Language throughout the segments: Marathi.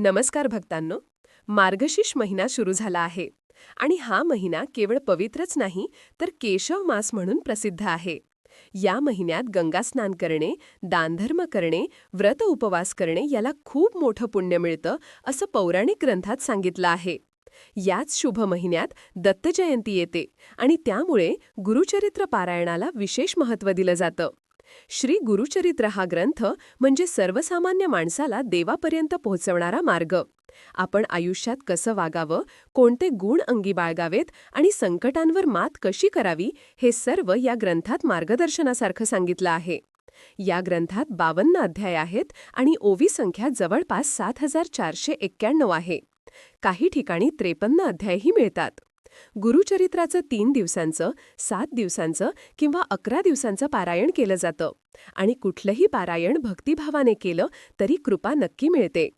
नमस्कार भक्तांनो मार्गशीर्ष महिना सुरू झाला आहे आणि हा महिना केवळ पवित्रच नाही तर केशव मास म्हणून प्रसिद्ध आहे. या महिन्यात गंगास्नान करणे दानधर्म करणे व्रत उपवास करणे याला खूप मोठं पुण्य मिळतं असं पौराणिक ग्रंथात सांगितलं आहे. याच शुभ महिन्यात दत्तजयंती येते आणि त्यामुळे गुरुचरित्र पारायणाला विशेष महत्त्व दिलं जातं. श्री गुरुचरित्र हा ग्रंथ म्हणजे सर्वसामान्य माणसाला देवापर्यंत पोहोचवणारा मार्ग. आपण आयुष्यात कसं वागावं कोणते गुण अंगी बाळगावेत आणि संकटांवर मात कशी करावी हे सर्व या ग्रंथात मार्गदर्शनासारखं सांगितलं आहे. या ग्रंथात बावन्न अध्याय आहेत आणि ओवी संख्या जवळपास सात हजार चारशे एक्क्याण्णव आहे. काही ठिकाणी त्रेपन्न अध्यायही मिळतात. गुरुचरित्राचं तीन दिवसांचं सात दिवसांचं किंवा अकरा दिवसांचं पारायण केलं जातं. आणि कुठलंही पारायण भक्तिभावाने केलं तरी कृपा नक्की मिळते.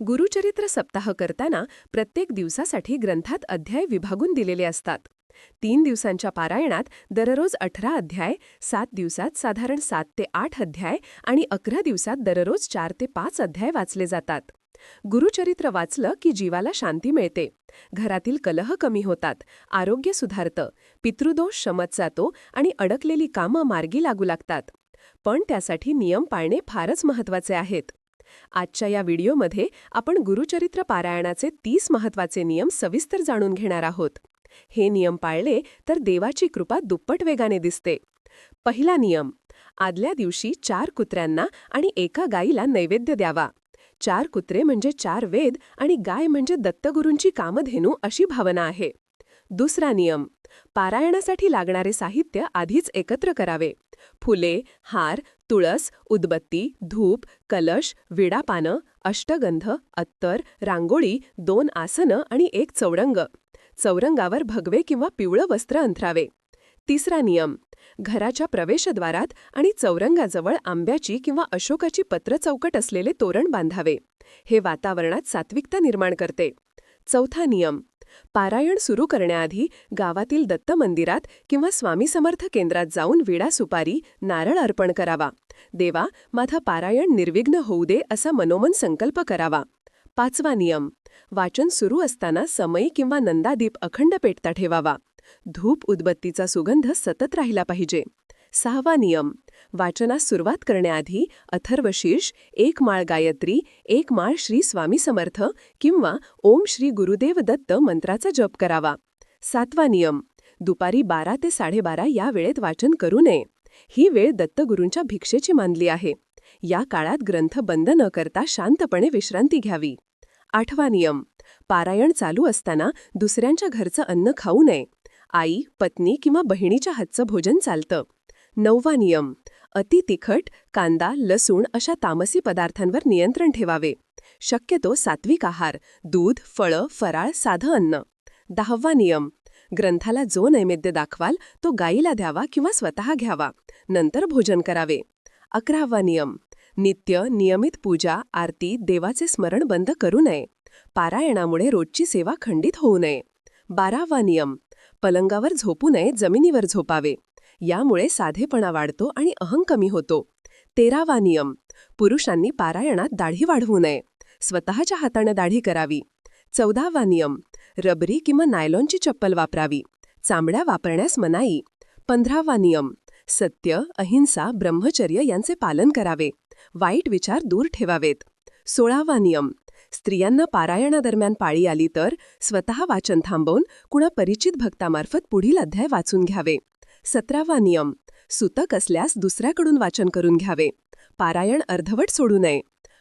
गुरुचरित्र सप्ताह करताना प्रत्येक दिवसासाठी ग्रंथात अध्याय विभागून दिलेले असतात. तीन दिवसांच्या पारायणात दररोज अठरा अध्याय सात दिवसात साधारण सात ते आठ अध्याय आणि अकरा दिवसात दररोज चार ते पाच अध्याय वाचले जातात. गुरुचरित्र वाचलं की जीवाला शांती मिळते. घरातील कलह कमी होतात आरोग्य सुधारतं पितृदोष शमत जातो आणि अडकलेली कामं मार्गी लागू लागतात. पण त्यासाठी नियम पाळणे फारच महत्त्वाचे आहेत. आजच्या या व्हिडिओमध्ये आपण गुरुचरित्र पारायणाचे तीस महत्त्वाचे नियम सविस्तर जाणून घेणार आहोत. हे नियम पाळले तर देवाची कृपा दुप्पट वेगाने दिसते. पहिला नियम आदल्या दिवशी चार कुत्र्यांना आणि एका गाईला नैवेद्य द्यावा. चार कुत्रे म्हणजे चार वेद आणि गाय म्हणजे दत्तगुरूंची कामधेनू अशी भावना आहे. दुसरा नियम पारायणासाठी लागणारे साहित्य आधीच एकत्र करावे. फुले हार तुळस उदबत्ती धूप कलश विडापानं अष्टगंध अत्तर रांगोळी दोन आसनं आणि एक चौरंग. चौरंगावर भगवे किंवा पिवळं वस्त्र अंथरावे. तिसरा नियम घराच्या प्रवेशद्वारात आणि चौरंगाजवळ आंब्याची किंवा अशोकाची पत्र चौकट असलेले तोरण बांधावे. हे वातावरणात सात्विकता निर्माण करते. चौथा नियम पारायण सुरू करण्याआधी गावातील दत्त मंदिरात किंवा स्वामी समर्थ केंद्रात जाऊन विडा सुपारी नारळ अर्पण करावा. देवा माझं पारायण निर्विघ्न होऊ दे असा मनोमन संकल्प करावा. पाचवा नियम वाचन सुरू असताना समयी किंवा नंदादीप अखंड पेटता ठेवावा. धूप उदबत्तीचा सुगंध सतत राहिला पाहिजे. सहावा नियम. वाचनास सुरुवात करण्याआधी अथर्वशीर्ष एक माळ गायत्री एक माळ श्री स्वामी समर्थ किंवा ओम श्री गुरुदेव दत्त मंत्राचा जप करावा. सातवा नियम. दुपारी बारा ते साडेबारा या वेळेत वाचन करू नये. ही वेळ दत्तगुरूंच्या भिक्षेची मानली आहे. या काळात ग्रंथ बंद न करता शांतपणे विश्रांती घ्यावी. आठवा नियम. पारायण चालू असताना दुसऱ्यांच्या घरचं अन्न खाऊ नये. आई पत्नी किंवा बहिणीच्या हातचं भोजन चालतं. नववा नियम अति तिखट कांदा लसूण अशा तामसी पदार्थांवर नियंत्रण ठेवावे. शक्यतो सात्विक आहार दूध फळं फराळ साधं अन्न. दहावा नियम ग्रंथाला जो नैवेद्य दाखवाल तो गाईला द्यावा किंवा स्वतः घ्यावा. नंतर भोजन करावे. अकरावा नियम नित्य नियमित पूजा आरती देवाचे स्मरण बंद करू नये. पारायणामुळे रोजची सेवा खंडित होऊ नये. बारावा नियम पलंगावर झोपू नये जमिनीवर झोपावे. यामुळे साधेपणा वाढतो आणि अहं कमी होतो. तेरावा नियम. पुरुषांनी पारायणात दाढी वाढवू नये. स्वतःच्या हाताने दाढी करावी. चौदावा नियम. रबरी किंवा नायलॉनची चप्पल वापरावी. चांबड्या वापरण्यास मनाई. पंधरावा नियम. सत्य अहिंसा ब्रह्मचर्य यांचे पालन करावे. वाईट विचार दूर ठेवावेत. सोळावा नियम. स्त्रियांना पारायणादरम्यान पाळी आली तर स्वतः वाचन थांबवून कुणा परिचित भक्तामार्फत पुढील अध्याय वाचून घ्यावे. सतरावा नियम. सुतक असल्यास दुसऱ्याकडून वाचन करून घ्यावे. पारायण अर्धवट सोडू नये.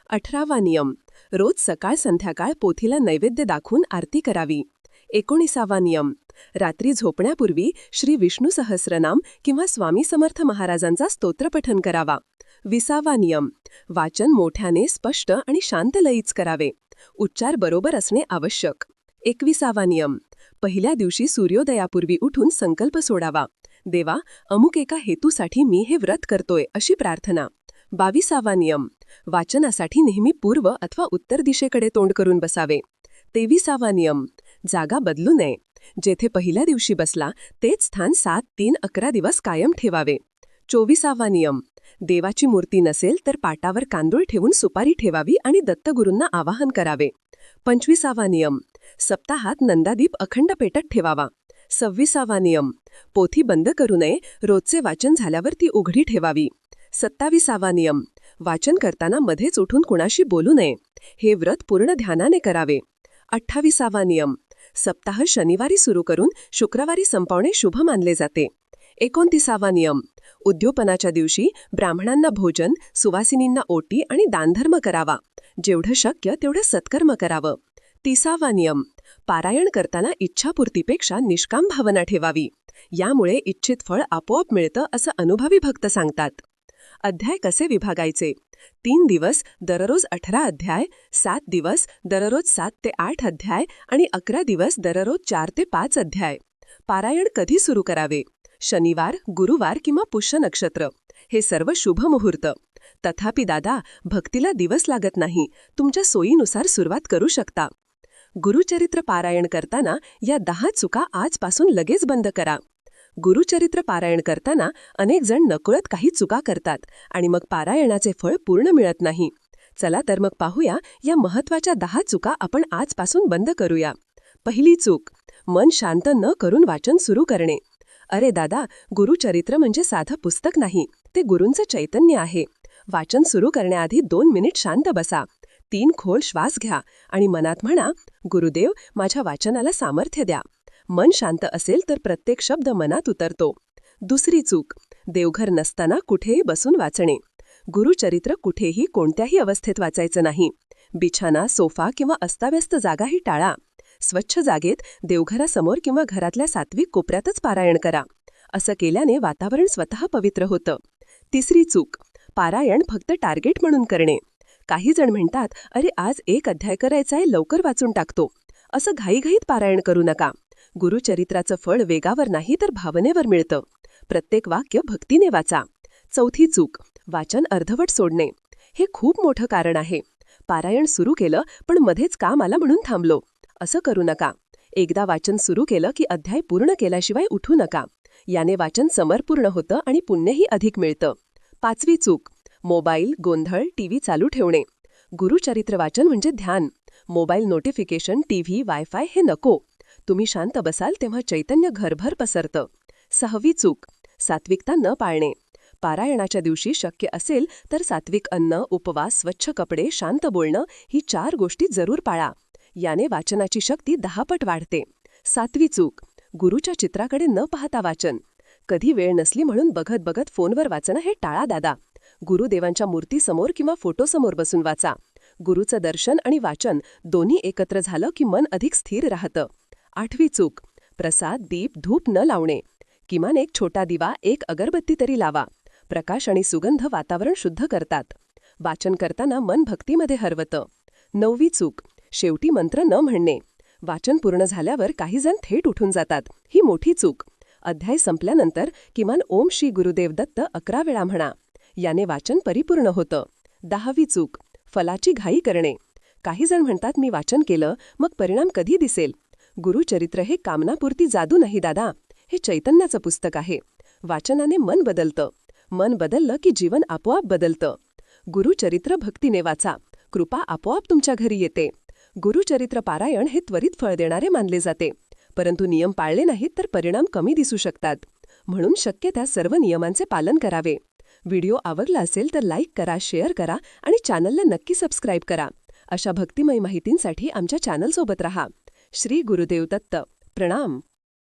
अठरावा नियम. रोज सकाळ संध्याकाळ पोथीला नैवेद्य दाखवून आरती करावी. एकोणीसावा नियम. रात्री झोपण्यापूर्वी श्री विष्णू सहस्रनाम किंवा स्वामी समर्थ महाराजांचा स्तोत्रपठन करावा. विसावा नियम. वाचन मोठ्याने स्पष्ट आणि शांत लयीच करावे. उच्चार बरोबर असणे आवश्यक. एकविसावा नियम. पहिल्या दिवशी सूर्योदयापूर्वी उठून संकल्प सोडावा. देवा अमुक एका हेतूसाठी मी हे व्रत करतोय अशी प्रार्थना. बावीसावा नियम. वाचनासाठी नेहमी पूर्व अथवा उत्तर दिशेकडे तोंड करून बसावे. तेविसावा नियम. जागा बदलू नये. जेथे पहिल्या दिवशी बसला तेच स्थान सात तीन अकरा दिवस कायम ठेवावे. चोवीसावा नियम. देवाची मूर्ती नसेल तर पाटावर कांदूळ ठेवून सुपारी ठेवावी आणि दत्तगुरूंना आवाहन करावे. पंचवीसावा नियम. सप्ताहात नंदादीप अखंड पेटत ठेवावा. सव्वीसावा नियम. पोथी बंद करू नये. रोजचे वाचन झाल्यावर ती उघडी ठेवावी. सत्ताविसावा नियम. वाचन करताना मध्येच उठून कुणाशी बोलू नये. हे व्रत पूर्ण ध्यानाने करावे. अठ्ठावीसावा नियम. सप्ताह शनिवारी सुरू करून शुक्रवारी संपवणे शुभ मानले जाते. एकोणतीसावा नियम. उद्योपनाच्या दिवशी ब्राह्मणांना भोजन सुवासिनींना ओटी आणि दानधर्म करावा. जेवढं शक्य तेवढं सत्कर्म करावं. तिसावा नियम. पारायण करताना इच्छापूर्तीपेक्षा निष्काम भावना ठेवावी. यामुळे इच्छित फळ आपोआप मिळतं असं अनुभवी भक्त सांगतात. अध्याय कसे विभागायचे? तीन दिवस दररोज अठरा अध्याय सात दिवस दररोज सात ते आठ अध्याय आणि अकरा दिवस दररोज चार ते पाच अध्याय. पारायण कधी सुरू करावे? शनिवार गुरुवार किंवा पुष्य नक्षत्र. हे सर्व शुभ मुहूर्त. तथापि दादा भक्तीला दिवस लागत नाही. तुमच्या सोयीनुसार सुरुवात करू शकता. गुरुचरित्र पारायण करताना या दहा चुका आजपासून लगेच बंद करा. गुरुचरित्र पारायण करताना अनेक जण नकळत काही चुका करतात आणि मग पारायणाचे फळ पूर्ण मिळत नाही. चला तर मग पाहूया या महत्त्वाच्या दहा चुका आपण आजपासून बंद करूया. पहिली चूक. मन शांत न करून वाचन सुरू करणे. अरे दादा गुरुचरित्र म्हणजे साधं पुस्तक नाही ते गुरूंचं चैतन्य आहे. वाचन सुरू करण्याआधी दोन मिनिट शांत बसा. तीन खोल श्वास घ्या आणि मनात म्हणा गुरुदेव माझ्या वाचनाला सामर्थ्य द्या. मन शांत असेल तर प्रत्येक शब्द मनात उतरतो. दुसरी चूक देवघर नसताना कुठेही बसून वाचणे. गुरुचरित्र कुठेही कोणत्याही अवस्थेत वाचायचं नाही. बिछाना सोफा किंवा अस्ताव्यस्त जागाही टाळा. स्वच्छ जागेत देवघरासमोर किंवा घरातल्या सात्विक कोपऱ्यातच पारायण करा. असं केल्याने वातावरण स्वतः पवित्र होतं. तिसरी चूक पारायण फक्त टार्गेट म्हणून करणे. काही जण म्हणतात अरे आज एक अध्याय करायचा आहे लवकर वाचून टाकतो. असं घाईघाईत पारायण करू नका. गुरुचरित्राचं फळ वेगावर नाही तर भावनेवर मिळतं. प्रत्येक वाक्य भक्तीने वाचा. चौथी चूक वाचन अर्धवट सोडणे. हे खूप मोठं कारण आहे. पारायण सुरू केलं पण मध्येच काम आला म्हणून थांबलो. असं करू नका. एकदा वाचन सुरू केलं की अध्याय पूर्ण केल्याशिवाय उठू नका. याने वाचन समरपूर्ण होतं आणि पुण्यही अधिक मिळतं. पाचवी चूक. मोबाईल गोंधळ टीव्ही चालू ठेवणे. गुरुचरित्र वाचन म्हणजे ध्यान. मोबाईल नोटिफिकेशन टीव्ही वायफाय हे नको. तुम्ही शांत बसाल तेव्हा चैतन्य घरभर पसरतं. सहावी चूक. सात्विकता न पाळणे. पारायणाच्या दिवशी शक्य असेल तर सात्विक अन्न उपवास स्वच्छ कपडे शांत बोलणं ही चार गोष्टी जरूर पाळा. याने वाचनाची शक्ती दहापट वाढते. सातवी चूक. गुरुच्या चित्राकडे न पाहता वाचन. कधी वेळ नसली म्हणून बघत बघत फोनवर वाचणं हे टाळा दादा. गुरुदेवांच्या मूर्तीसमोर किंवा फोटोसमोर बसून वाचा. गुरुचं दर्शन आणि वाचन दोन्ही एकत्र झालं की मन अधिक स्थिर राहतं. आठवी चूक. प्रसाद दीप धूप न लावणे. किमान एक छोटा दिवा एक अगरबत्ती तरी लावा. प्रकाश आणि सुगंध वातावरण शुद्ध करतात. वाचन करताना मन भक्तीमध्ये हरवतं. नववी चूक. शेवटी मंत्र न म्हणणे. वाचन पूर्ण झाल्यावर काही जण थेट उठून जातात. ही मोठी चूक. अध्याय संपल्यानंतर किमान ओम श्री गुरुदेव दत्त अकरा वेळा म्हणा. याने वाचन परिपूर्ण होतं. दहावी चूक. फलाची घाई करणे. काही जण म्हणतात मी वाचन केलं मग परिणाम कधी दिसेल? गुरुचरित्र हे कामनापुरती जादू नाही दादा. हे चैतन्याचं पुस्तक आहे. वाचनाने मन बदलतं. मन बदललं की जीवन आपोआप बदलतं. गुरुचरित्र भक्तीने वाचा. कृपा आपोआप तुमच्या घरी येते. गुरुचरित्र पारायण हे त्वरित फळ देणारे मानले जाते. परंतु नियम पाळले नाहीत तर परिणाम कमी दिसू शकतात. म्हणून शक्य त्या सर्व नियमांचे पालन करावे. व्हिडिओ आवडला असेल तर लाईक करा शेअर करा आणि चॅनलला नक्की सबस्क्राईब करा. अशा भक्तिमय माहितींसाठी आमच्या चॅनलसोबत रहा. श्री गुरुदेव दत्त. प्रणाम.